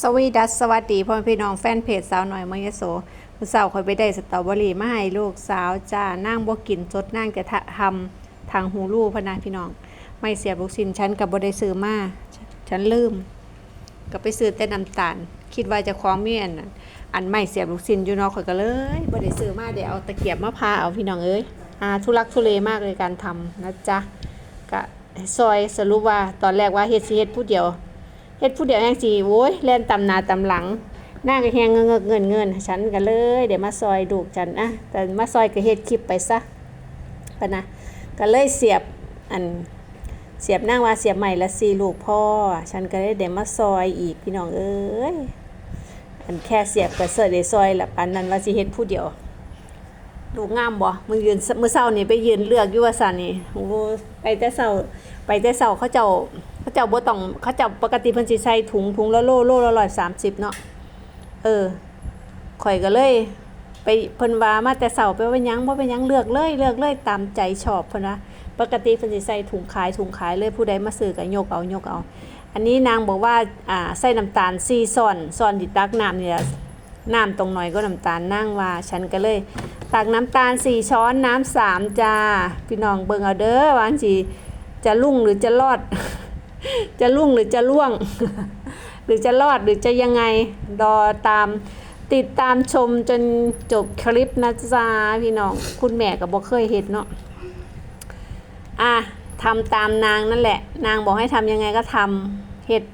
สวีดัสสวัสดีพ่อพี่น้องแฟนเพจสาวหน่อยเมองยโสผู้สาวคอยไปได้สตรอเบอรี่มาให้ลูกสาวจ้านั่งบ่กินจดนั่งจะทำทางหูรูพนาพี่น้อง ไม่เสียบลูกสินฉันกับบ่ได้ซื้อมาฉันลืม ก็ไปซื้อแต่น้ำตาล คิดว่าจะคล้องเมีอันอันไม่เสียบลูกสินอยู่นอกข่อยก็เลยบ่ได้ซื้อมาเดี๋ยวเอาตะเกียบมาพาเอาพี่น้องเอ้ยอาทุลักทุเลมากเลยการทำนะจ๊ะก็ซอยสรุปว่าตอนแรกว่าเฮ็ดสิเฮ็ดผู้เดียว เฮ็ดผู้เดียวแห่งสิโว้ยแล่นตำนาตำหลังหน้าก็แฮงเงกๆเงินเงินฉันก็เลย เดี๋ยวมาซอยดูกฉันอะแต่มาซอยก็เฮ็ดคลิปไปซะปะนะก็เลยเสียบอันเสียบนั่งว่าเสียบใหม่ละสี่ลูกพ่อ ฉันก็เลยเดี๋ยวมาซอยอีกพี่น้องเอ้ยอันแค่เสียบก็เสิร์ฟได้ซอยละปานนั้นว่าสิเฮ็ดผู้เดียวลูกงามบ่มึงยืนมือเช้านี่ไปยืนเลือกอยู่ว่าซั่นนี่โอ้ไปแต่เช้าไปแต่เช้าเขาเจ้า เจ้าบ่ต้องเขาเจ้าปกติเพิ่นสิใส่ถุงถุงละโลโลละ130เนาะเออข่อยก็เลย ไปเพิ่นว่ามาแต่เช้าไปว่ายังบ่เป็นหยังเลือกเลยเลือกเลยตามใจชอบเพิ่นว่าปกติเพิ่นสิใส่ถุงขายถุงขายเลยผู้ใดมาซื้อก็ยกเอายกเอา อันนี้นางบอกว่าอ่าใส่น้ำตาล4ช้อนช้อนที่ตักน้ำนี่ล่ะน้ำตรงหน่อยก็น้ำตาลนั่งว่าฉันก็เลย ตักน้ำตาลสี่ช้อนน้ำสามจ้าพี่น้องเบิ่งเอาเด้อวาจั่งสิจะลุ่งหรือจะรอด จะลุ่งหรือจะล่วง หรือจะรอดหรือจะยังไงรอตามติดตามชมจนจบคลิปนะจ๊ะพี่น้อง คุณแม่ก็บอกเคยเห็นเนาะอะทำตามนางนั่นแหละ นางบอกให้ทำยังไงก็ทำเฮ็ด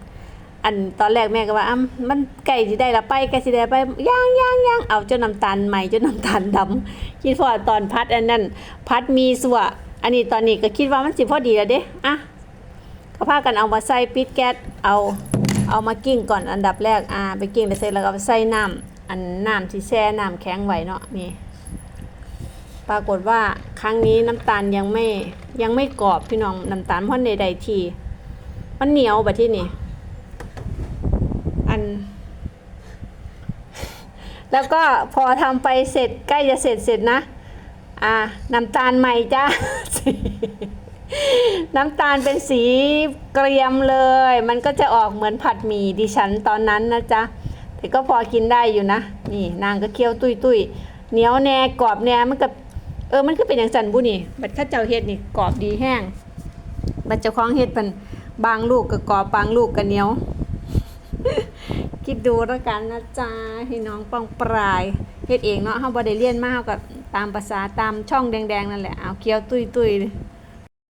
อันตอนแรกแม่ก็ว่าอ้ำมันไก่สิได้ละไปไก่สิได้ไปย่างย่างย่างเอาจนน้ำตาลใหม่จนน้ำตาลดำคิดพอตอนพัดอันนั้น พัดมีสัวอันนี้ตอนนี้ก็คิดว่ามันสิพอดีแล้วเด้อะ ก็พากันเอามาใส่ปิดแก๊สเอาเอามากิ้งก่อนอันดับแรกอ่าไปกิ้งไปเสร็จแล้วก็ไปใส่น้ำอันน้ำที่แช่น้ำแข็งไว้เนาะนี่ปรากฏว่าครั้งนี้น้ำตาลยังไม่ยังไม่กรอบพี่น้องน้ำตาลเพราะใดทีมันเหนียวแบบที่นี่อัน แล้วก็พอทำไปเสร็จใกล้จะเสร็จเสร็จนะ อ่าน้ำตาลใหม่จ้า น้ำตาลเป็นสีเกรียมเลย มันก็จะออกเหมือนผัดหมี่ดิฉันตอนนั้นนะจ๊ะ แต่ก็พอกินได้อยู่นะ นี่นางก็เคี้ยวตุยตุยเหนียวแน่กรอบแน่มันก็เออมันก็เป็นอย่างสันบุนี่บัดข้าเจ้าเฮ็ดนี่กรอบดีแห้งบัดเจ้าของเฮ็ดเป็นบางลูกก็กรอบบางลูกก็เหนียว คิดดูแล้วกันนะจ๊ะพี่น้องป้องปลายเฮ็ดเองเนาะเฮาบ่ได้เรียนมาเฮาก็ตามภาษาตามช่องแดงๆนั่นแหละเอาเคี้ยวตุยๆ